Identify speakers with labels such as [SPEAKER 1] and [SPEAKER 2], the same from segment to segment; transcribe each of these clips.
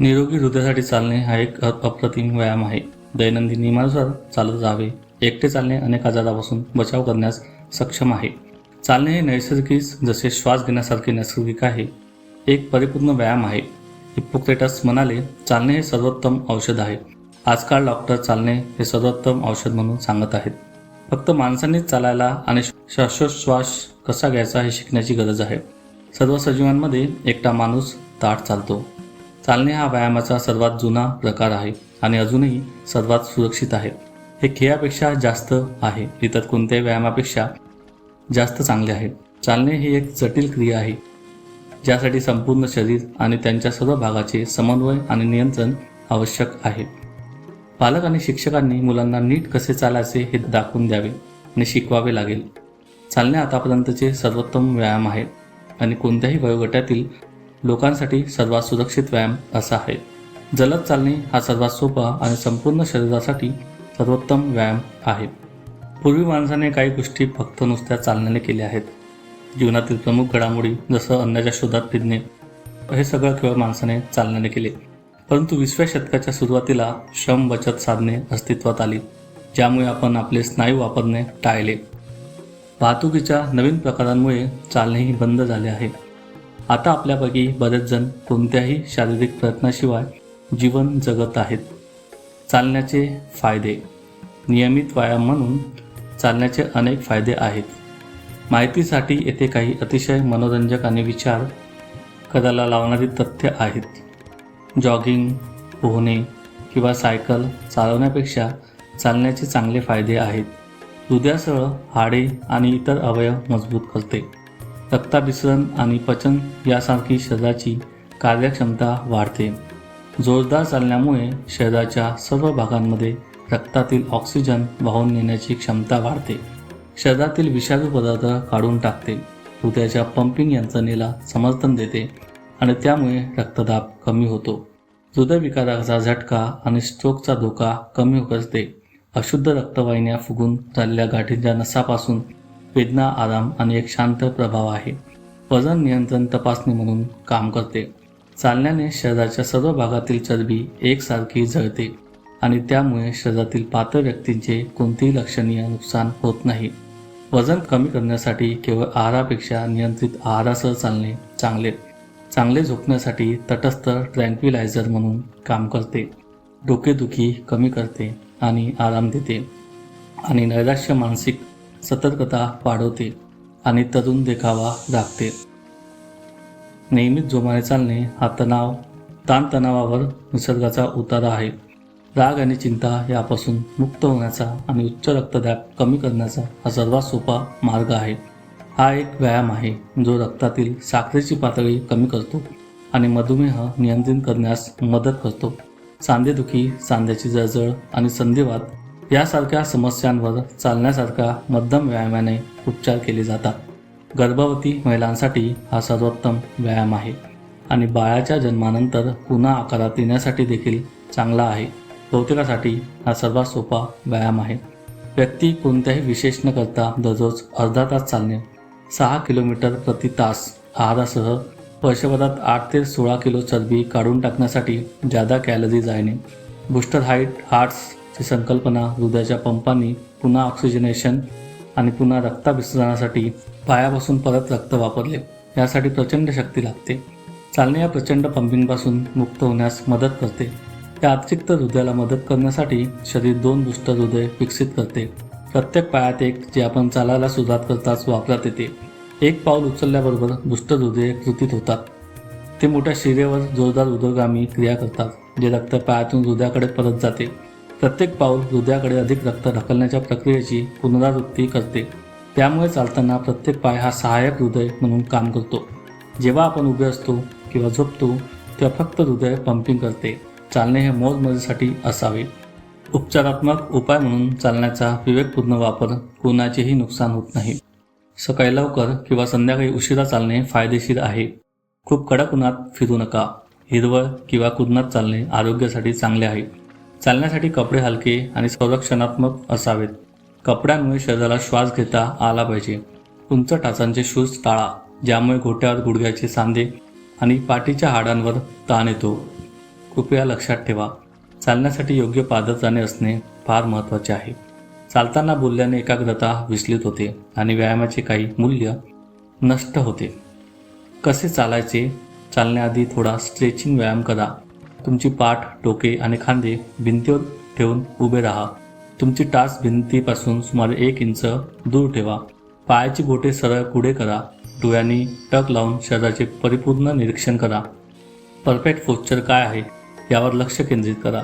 [SPEAKER 1] निरोगी हृदयासाठी चालणे हा एक अप्रतिम व्यायाम आहे. दैनंदिन नियमानुसार चालत जावे. एकटे चालणे अनेक आजारापासून बचाव करण्यास सक्षम आहे. चालणे हे नैसर्गिक जसे श्वास घेण्यासारखे नैसर्गिक आहे. एक परिपूर्ण व्यायाम आहे. हिप्पोक्रेटस म्हणाले चालणे हे सर्वोत्तम औषध आहे. आजकाल डॉक्टर चालणे हे सर्वोत्तम औषध म्हणून सांगत आहेत. फक्त माणसांनीच चालायला आणि श्वासोच्छ्वास कसा घ्यायचा हे शिकण्याची गरज आहे. सर्व सजीवांमध्ये एकटा माणूस ताट चालतो. चालणे हा व्यायामाचा सर्वात जुना प्रकार आहे आणि अजूनही सर्वात सुरक्षित आहे. हे खेळापेक्षा जास्त आहे इतर कोणत्याही व्यायामापेक्षा जास्त चांगले आहे. चालणे ही एक जटिल क्रिया आहे ज्यासाठी संपूर्ण शरीर आणि त्यांच्या सर्व भागाचे समन्वय आणि नियंत्रण आवश्यक आहे. पालक आणि शिक्षकांनी मुलांना नीट कसे चालायचे हे दाखवून द्यावे आणि शिकवावे लागेल. चालणे आतापर्यंतचे सर्वोत्तम व्यायाम आहे आणि कोणत्याही वयोगटातील लोकांसाठी सर्वात सुरक्षित व्यायाम असा आहे. जलद चालणे हा सर्वात सोपा आणि संपूर्ण शरीरासाठी सर्वोत्तम व्यायाम आहे. पूर्वी माणसाने काही गोष्टी फक्त नुसत्या चालण्याने केल्या आहेत. जीवनातील प्रमुख घडामोडी जसं अन्नाच्या शोधात फिरणे हे सगळं केवळ माणसाने चालण्याने केले. परंतु विसव्या शतकाच्या सुरुवातीला श्रम बचत साधने अस्तित्वात आली ज्यामुळे आपण आपले स्नायू वापरणे टाळले. वाहतुकीच्या नवीन प्रकारांमुळे चालणेही बंद झाले आहे. आता आपल्यापैकी बरेच जण कोणत्याही शारीरिक प्रयत्नाशिवाय जीवन जगत आहेत. चालण्याचे फायदे. नियमित व्यायाम म्हणून चालण्याचे अनेक फायदे आहेत. माहितीसाठी येथे काही अतिशय मनोरंजक आणि विचार करायला लावणारी तथ्य आहेत. जॉगिंग पोहणे किंवा सायकल चालवण्यापेक्षा चालण्याचे चांगले फायदे आहेत. हृदयासह हाडे आणि इतर अवयव मजबूत करते. रक्ताभिसरण आणि पचन यासारखी शरीराची कार्यक्षमता वाढते. जोरदार चालण्यामुळे शरीराच्या सर्व भागांमध्ये रक्तातील ऑक्सिजन वाहून नेण्याची क्षमता वाढते. शरीरातील विषारी पदार्थ काढून टाकते. हृदयाच्या पंपिंग यंत्रणेला समर्थन देते आणि त्यामुळे रक्तदाब कमी होतो. हृदयविकाराचा झटका आणि स्ट्रोकचा धोका कमी करते. अशुद्ध रक्तवाहिन्या फुगून झालेल्या गाठींच्या नसापासून वेदना आराम आणि एक शांत प्रभाव आहे. वजन नियंत्रण तपासणी म्हणून काम करते. चालण्याने शरीराच्या सर्व भागातील चरबी एकसारखी जळते आणि त्यामुळे शरीरातील पातळ व्यक्तींचे कोणतेही लक्षणीय नुकसान होत नाही. वजन कमी करण्यासाठी केवळ आहारापेक्षा नियंत्रित आहारासह चालणे चांगले. चांगले झोपण्यासाठी तटस्थ ट्रँक्विलायझर म्हणून काम करते. डोकेदुखी कमी करते आणि आराम देते. आणि नैराश्य मानसिक सतर्कता वाढवते आणि तरुण देखावा राखते. नियमित जोमाने चालणे हा तणाव ताणतणावावर निसर्गाचा उतारा आहे. राग आणि चिंता यापासून मुक्त होण्याचा आणि उच्च रक्तदाब कमी करण्याचा हा सर्वात सोपा मार्ग आहे. हा एक व्यायाम आहे जो रक्तातील साखरेची पातळी कमी करतो आणि मधुमेह नियंत्रित करण्यास मदत करतो. सांधेदुखी सांध्याची जळजळ आणि संधिवात यासारख्या समस्यांवर चालण्यासारख्या मध्यम व्यायामाने उपचार केले जातात. गर्भवती महिलांसाठी हा सर्वोत्तम व्यायाम आहे आणि बाळाच्या जन्मानंतर पुन्हा आकारात येण्यासाठी देखील चांगला आहे. बहुतेकासाठी हा सर्वात सोपा व्यायाम आहे. व्यक्ती कोणत्याही विशेष न करता दररोज अर्धा तास चालणे सहा किलोमीटर प्रति तास आहारासह वर्षभरात आठ ते सोळा किलो चरबी काढून टाकण्यासाठी जादा कॅलरी जाणे बुस्टर हाईट ही संकल्पना हृदयाच्या पंपांनी पुन्हा ऑक्सिजनेशन आणि पुन्हा रक्ताभिसरणासाठी पायापासून परत रक्त वापरले. यासाठी प्रचंड शक्ती लागते. चालणे या प्रचंड पंपिंगपासून मुक्त होण्यास मदत करते. या अतिरिक्त हृदयाला मदत करण्यासाठी शरीर दोन दुष्ट हृदय विकसित करते. प्रत्येक पायात एक जे आपण चालायला सुरुवात करताच वापरात येते. एक पाऊल उचलल्याबरोबर दुष्ट हृदय कृतीत होतात. ते मोठ्या शिरेवर जोरदार उदरगामी क्रिया करतात जे रक्त पायातून हृदयाकडे परत जाते. प्रत्येक पाऊल हृदयाकडे अधिक रक्त ढकलण्याच्या प्रक्रियेची पुनरावृत्ती करते. त्यामुळे चालताना प्रत्येक पाय हा सहाय्यक हृदय म्हणून काम करतो. जेव्हा आपण उभे असतो किंवा झोपतो तेव्हा फक्त हृदय पंपिंग करते. चालणे हे मौजमजेसाठी असावे. उपचारात्मक उपाय म्हणून चालण्याचा विवेकपूर्ण वापर कोणाचेही नुकसान होत नाही. सकाळी लवकर किंवा संध्याकाळी उशिरा चालणे फायदेशीर आहे. खूप कडक उन्हात फिरू नका. हिरवळ किंवा कुदनात चालणे आरोग्यासाठी चांगले आहे. चालण्यासाठी कपडे हलके आणि संरक्षणात्मक असावेत. कपड्यांमुळे शरीराला श्वास घेता आला पाहिजे. उंच टाचांचे शूज टाळा ज्यामुळे घोट्यावर गुडघ्याचे सांधे आणि पाठीच्या हाडांवर ताण येतो. कृपया लक्षात ठेवा चालण्यासाठी योग्य पादचाने असणे फार महत्त्वाचे आहे. चालताना बोलल्याने एकाग्रता विचलित होते आणि व्यायामाचे काही मूल्य नष्ट होते. कसे चालायचे? चालण्याआधी थोडा स्ट्रेचिंग व्यायाम करा. तुमची पाठ टोके आणि खांदे भिंतीवर ठेवून उभे राहा. तुमची टाच भिंतीपासून सुमारे एक इंच दूर ठेवा. पायाची बोटे सरळ पुढे करा. डोळ्यांनी टक लावून शरीराचे परिपूर्ण निरीक्षण करा. परफेक्ट पोस्चर काय आहे यावर लक्ष केंद्रित करा.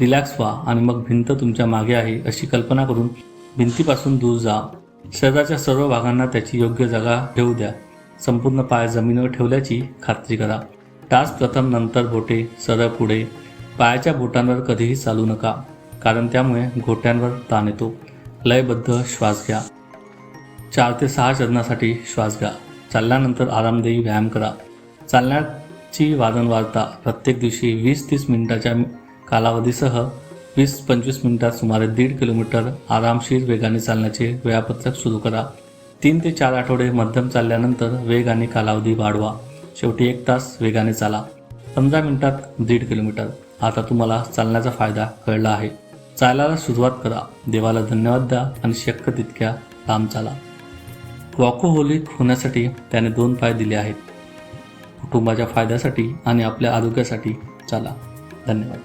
[SPEAKER 1] रिलॅक्स व्हा आणि मग भिंत तुमच्या मागे आहे अशी कल्पना करून भिंतीपासून दूर जा. शरीराच्या सर्व भागांना त्याची योग्य जागा ठेवू द्या. संपूर्ण पाय जमिनीवर ठेवल्याची खात्री करा. टाच प्रथम नंतर बोटे सरळ पुढे. पायाच्या बोटांवर कधीही चालू नका कारण त्यामुळे घोट्यांवर ताण येतो. लयबद्ध श्वास घ्या. चार ते सहा चरणासाठी श्वास घ्या. चालल्यानंतर आरामदायी व्यायाम करा. चालण्याची वारंवारता प्रत्येक दिवशी वीस तीस मिनिटाच्या कालावधीसह वीस पंचवीस मिनिटात सुमारे दीड किलोमीटर आरामशीर वेगाने चालण्याचे वेळापत्रक सुरू करा. तीन ते चार आठवडे मध्यम चालल्यानंतर वेग आणि कालावधी वाढवा. शेवटी एक तास वेगाने चाला. पंधरा मिनिटात दीड किलोमीटर. आता तुम्हाला चालण्याचा फायदा कळला आहे. चालायला सुरुवात करा. देवाला धन्यवाद द्या आणि शक्य तितक्या लांब चाला. वॉकोहोलिक होण्यासाठी त्याने दोन पाय दिले आहेत. कुटुंबाच्या फायद्यासाठी आणि आपल्या आरोग्यासाठी चाला. धन्यवाद.